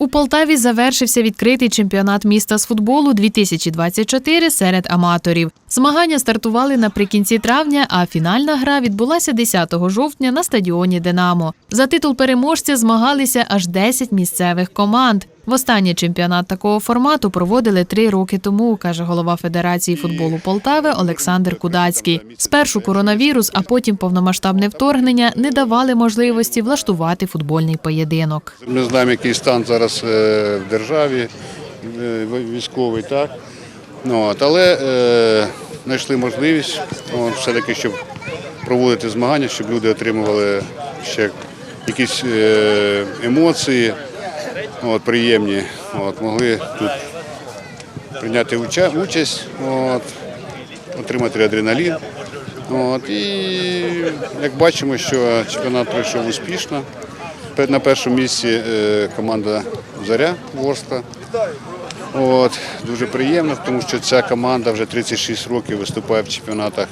У Полтаві завершився відкритий чемпіонат міста з футболу 2024 серед аматорів. Змагання стартували наприкінці травня, а фінальна гра відбулася 10 жовтня на стадіоні Динамо. За титул переможця змагалися аж 10 місцевих команд. Востаннє чемпіонат такого формату проводили три роки тому, каже голова Федерації футболу Полтави Олександр Кудацький. Спершу коронавірус, а потім повномасштабне вторгнення не давали можливості влаштувати футбольний поєдинок. Ми знаємо, який стан зараз е, в державі е, військовий, так. Ну, але е, знайшли можливість от, все-таки, щоб проводити змагання, щоб люди отримували ще якісь е, емоції от, приємні, от, могли тут прийняти участь, от, отримати адреналін. От, і як бачимо, що чемпіонат пройшов успішно. На першому місці е, команда Заря Ворскла. От, дуже приємно, тому що ця команда вже 36 років виступає в чемпіонатах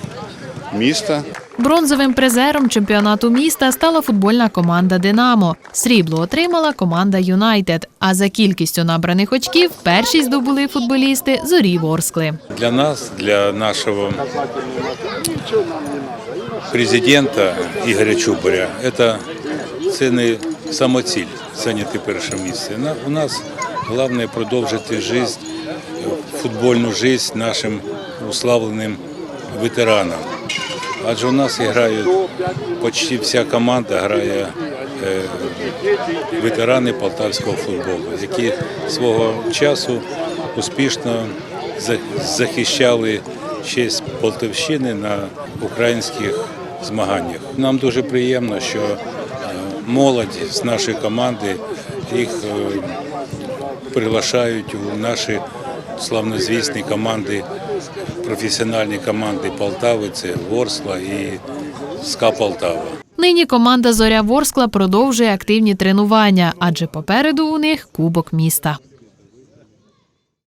міста. Бронзовим призером чемпіонату міста стала футбольна команда Динамо. Срібло отримала команда Юнайтед. А за кількістю набраних очків першість здобули футболісти зорі Ворскли. Для нас, для нашего президента Игоря Чубаря, это цінний самоціль зайняти перше місце. У нас головне продовжити жизнь, футбольну життя нашим уславленим ветеранам. Адже у нас грають почти вся команда грає е, ветерани полтавського футболу, які свого часу успішно захищали честь Полтавщини на українських змаганнях. Нам дуже приємно, що е, молодь з нашої команди їх е, приглашають у наші славнозвісні команди, професіональні команди Полтави, це Ворскла і СКА Полтава. Нині команда Зоря Ворскла продовжує активні тренування, адже попереду у них кубок міста.